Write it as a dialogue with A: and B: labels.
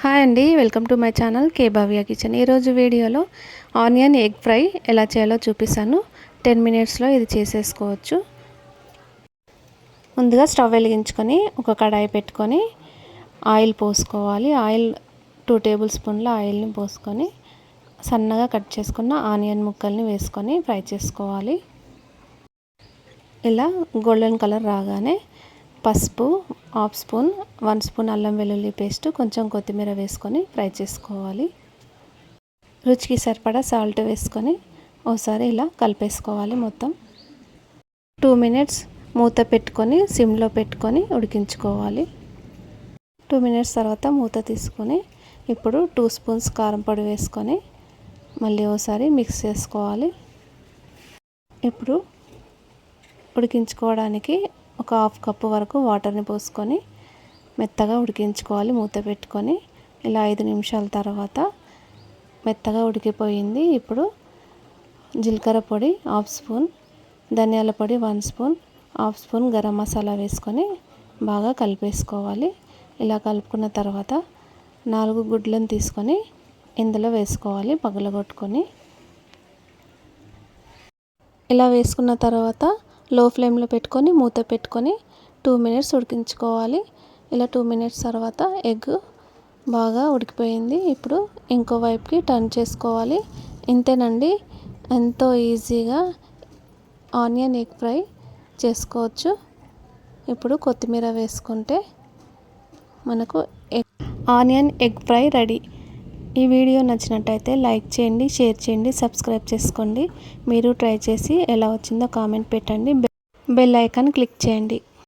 A: Hi అండి welcome to my channel K Bhavya kitchen. ఈరోజు వీడియోలో ఆనియన్ ఎగ్ ఫ్రై ఎలా చేయాలో చూపిస్తాను. టెన్ మినిట్స్లో ఇది చేసేసుకోవచ్చు. ముందుగా స్టవ్ వెలిగించుకొని ఒక కడాయి పెట్టుకొని ఆయిల్ పోసుకోవాలి. ఆయిల్ టూ టేబుల్ స్పూన్ల ఆయిల్ని పోసుకొని సన్నగా కట్ చేసుకున్న ఆనియన్ ముక్కల్ని వేసుకొని ఫ్రై చేసుకోవాలి. ఇలా గోల్డెన్ కలర్ రాగానే పసుపు హాఫ్ స్పూన్ వన్ స్పూన్ అల్లం వెల్లుల్లి పేస్ట్ కొంచెం కొత్తిమీర వేసుకొని ఫ్రై చేసుకోవాలి. రుచికి సరిపడా సాల్ట్ వేసుకొని ఒకసారి ఇలా కలిపేసుకోవాలి మొత్తం. టూ మినిట్స్ మూత పెట్టుకొని సిమ్లో పెట్టుకొని ఉడికించుకోవాలి. టూ మినిట్స్ తర్వాత మూత తీసుకొని ఇప్పుడు టూ స్పూన్స్ కారం పొడి వేసుకొని మళ్ళీ ఒకసారి మిక్స్ చేసుకోవాలి. ఇప్పుడు ఉడికించుకోవడానికి ఒక హాఫ్ కప్పు వరకు వాటర్ని పోసుకొని మెత్తగా ఉడికించుకోవాలి మూత పెట్టుకొని. ఇలా ఐదు నిమిషాల తర్వాత మెత్తగా ఉడికిపోయింది. ఇప్పుడు జీలకర్ర పొడి హాఫ్ స్పూన్ ధనియాల పొడి one spoon half spoon garam masala వేసుకొని బాగా కలిపేసుకోవాలి. ఇలా కలుపుకున్న తర్వాత నాలుగు గుడ్లను తీసుకొని ఇందులో వేసుకోవాలి పగలగొట్టుకొని. ఇలా వేసుకున్న తర్వాత లో ఫ్లేమ్లో పెట్టుకొని మూత పెట్టుకొని టూ మినిట్స్ ఉడికించుకోవాలి. ఇలా టూ మినిట్స్ తర్వాత ఎగ్ బాగా ఉడికిపోయింది. ఇప్పుడు ఇంకో వైపుకి టర్న్ చేసుకోవాలి. ఇంతేనండి ఎంతో ఈజీగా ఆనియన్ ఎగ్ ఫ్రై చేసుకోవచ్చు. ఇప్పుడు కొత్తిమీర వేసుకుంటే మనకు egg onion egg fry ready. ఈ వీడియో నచ్చినట్టయితే లైక్ చేయండి షేర్ చేయండి సబ్స్క్రైబ్ చేసుకోండి. మీరు ట్రై చేసి ఎలా వచ్చిందో కామెంట్ పెట్టండి. బెల్ ఐకాన్ క్లిక్ చేయండి.